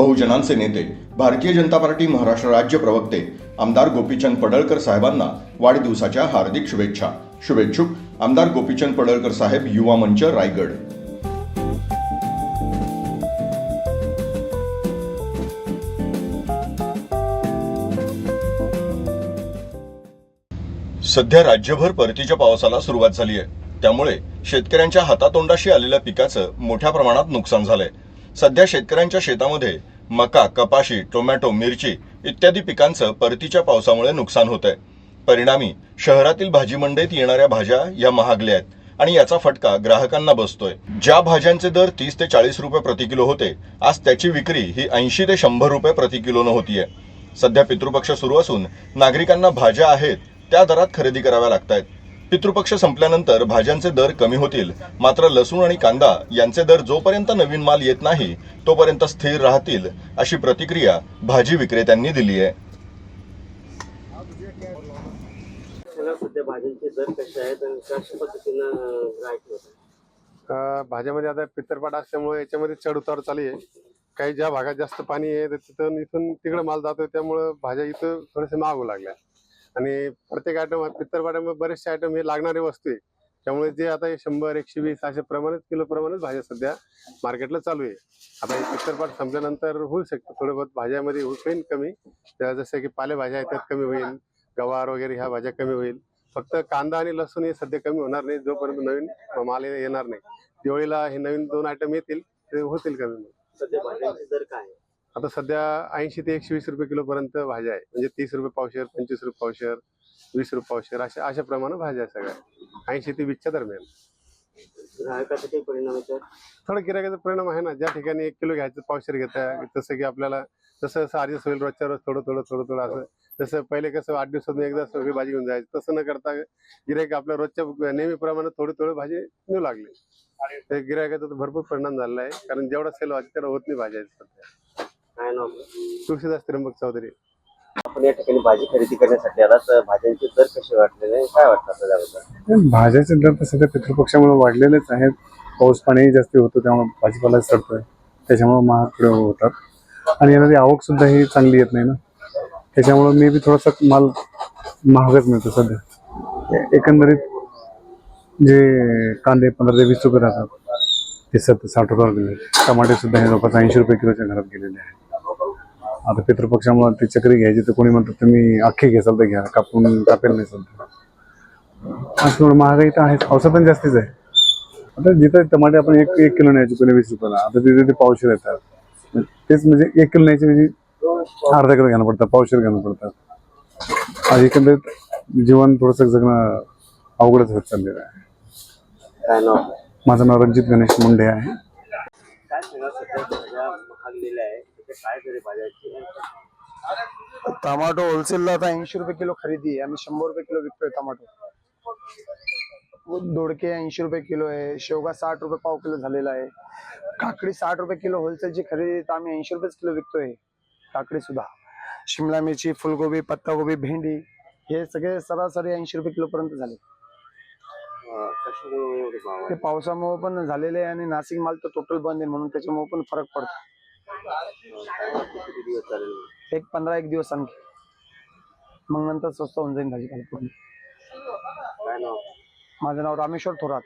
बहुजनांचे नेते भारतीय जनता पार्टी महाराष्ट्र राज्य प्रवक्ते आमदार गोपीचंद पडळकर साहेबांना वाढदिवसाच्या हार्दिक शुभेच्छा. शुभेच्छुक आमदार गोपीचंद पडळकर साहेब युवा मंच रायगड. सध्या राज्यभर परतीच्या पावसाला सुरुवात झाली आहे. त्यामुळे शेतकऱ्यांच्या हातातोंडाशी आलेल्या पिकाचं मोठ्या प्रमाणात नुकसान झालंय. सध्या शेतकऱ्यांच्या शेतामध्ये मका कपाशी टोमॅटो मिरची इत्यादी पिकांचं परतीच्या पावसामुळे नुकसान होत आहे परिणामी शहरातील भाजी मंडईत येणाऱ्या भाज्या या महागल्या आहेत आणि याचा फटका ग्राहकांना बसतोय. ज्या भाज्यांचे दर तीस ते चाळीस रुपये प्रति किलो होते आज त्याची विक्री ही ऐंशी ते शंभर रुपये प्रति किलोनं होतीये. सध्या पितृपक्ष सुरू असून नागरिकांना भाज्या आहेत त्या दरात खरेदी कराव्या लागतायत. पितृपक्ष संपल्यानंतर भाज्यांचे दर कमी होतील. मात्र लसूण आणि कांदा यांचे दर जोपर्यंत नवीन माल येत नाही तोपर्यंत स्थिर राहतील अशी प्रतिक्रिया भाजी विक्रेत्यांनी दिली आहे. त्याला सध्या भाज्यांचे दर कसे आहेत आणि कशा पद्धतीनं ग्राहक होत अं, भाज्यामध्ये आता पित्तरपाट असल्यामुळे याच्यामध्ये चढ उतार चालू आहे. काही ज्या भागात जास्त पाणी आहे तर तिथं इथून तिकडे माल जातोय त्यामुळं भाज्या इथं थोडेसे महाग लागल्या. आणि प्रत्येक आयटम पित्तरपाट्यामध्ये बरेचसे आयटम हे लागणारे वस्तू आहे. त्यामुळे जे आता हे शंभर एकशे वीस अशा प्रमाणेच किलो प्रमाणेच भाज्या सध्या मार्केटला चालू आहे. आता हे पित्तरपाट संपल्यानंतर होऊ शकतं. थोडं बहुत भाज्यामध्ये होऊ- होईल कमी. जसं की पालेभाज्या आहेत त्यात कमी होईल. गवार वगैरे ह्या भाज्या कमी होईल. फक्त कांदा आणि लसूण हे सध्या कमी होणार नाही. जोपर्यंत नवीन माल येणार नाही. दिवाळीला हे नवीन दोन आयटम येतील ते होतील कमी. सध्या आता सध्या ऐंशी ते एकशे वीस रुपये किलो पर्यंत भाज्या आहे. म्हणजे तीस रुपये पावशेर पंचवीस रुपये पावशेर वीस रुपये पावशेर अशा अशा प्रमाणे भाज्या आहे सगळ्या. ऐंशी ते वीसच्या दरम्यान. काही परिणाम थोडं गिरायकाचा परिणाम आहे ना. ज्या ठिकाणी एक किलो घ्यायचं पावशेर घेता जसं की आपल्याला जसं जसं ऍडजस्ट होईल रोजच्या रोज थोडं थोडं थोडं थोडं असं जसं पहिले कसं आठ दिवसातून एकदा सगळी भाजी घेऊन जायचं तसं न करता गिरायक आपल्या रोजच्या नेहमीप्रमाणे थोडी थोडी भाजी नेऊ लागले. गिरायकाचा तर भरपूर परिणाम झालेला आहे. कारण जेवढा सेल व्हायचा तेवढा होत नाही भाज्या सध्या. काय नाव आपलं? तुळशीदास त्र्यंबक चौधरी. आपण या ठिकाणी भाजी खरेदी करण्यासाठी आला तर भाज्यांचे दर कसे वाटलेले आणि काय वाटतं आपल्याला? भाज्याचे दर तर सध्या पितृपक्षामुळे वाढलेलेच आहेत. पाऊस पाणीही जास्त होतं त्यामुळे भाजीपाला सडतोय. त्याच्यामुळे महाग होतात. आणि येणारी आवक सुद्धा ही चांगली येत नाही ना. त्याच्यामुळे मे बी थोडासा माल महागच मिळतो सध्या. ए- एकंदरीत जे कांदे पंधरा ते वीस रुपये राहतात ते सत्तर साठ रुपयावर गेले. टमाटे सुद्धा हे जवळपास ऐंशी रुपये किलोच्या घरात गेलेले आहेत. आता पितृपक्षामुळे ती चक्री घ्यायची तर कोणी म्हणतात तुम्ही अख्खी घ्याल तर घ्या कापून कापेल नाही सध्या. असं महागाई तर आहेच पावसात पण जास्तीच आहे. आता जिथं टमाटे आपण एक एक किलो न्यायचे पहिले वीस रुपयाला आता तिथे ते पावशेर येतात. तेच म्हणजे एक किलो न्यायचे म्हणजे अर्धा किलो घ्यायला पडतात पावशेर घ्यायला पडतात. आज एकंदरीत जीवन थोडंसं जगणं अवघडच होत चाललेलं आहे? माझं नाव रणजित गणेश मुंडे आहे. टमाटो होलसेलला आता ऐंशी रुपये किलो खरेदी आहे. आम्ही शंभर रुपये किलो विकतोय टमाटो. दोडके ऐंशी रुपये किलो आहे. शेवगा साठ रुपये पाव किलो झालेला आहे. काकडी साठ रुपये किलो होलसेलची खरेदी तर आम्ही ऐंशी रुपयेच किलो विकतोय. काकडी सुद्धा. शिमला मिरची फुलगोबी पत्तागोबी भेंडी हे सगळे सरासरी ऐंशी रुपये किलो पर्यंत झाले. ते पावसामुळे पण झालेले आणि नाशिक माल तर टोटल बंद आहे म्हणून त्याच्यामुळे पण फरक पडतो. एक पंधरा एक दिवस आणखी. मग नंतर स्वस्त होऊन जाईल भाजीपाला पूर्ण माझं नाव रामेश्वर थोरात.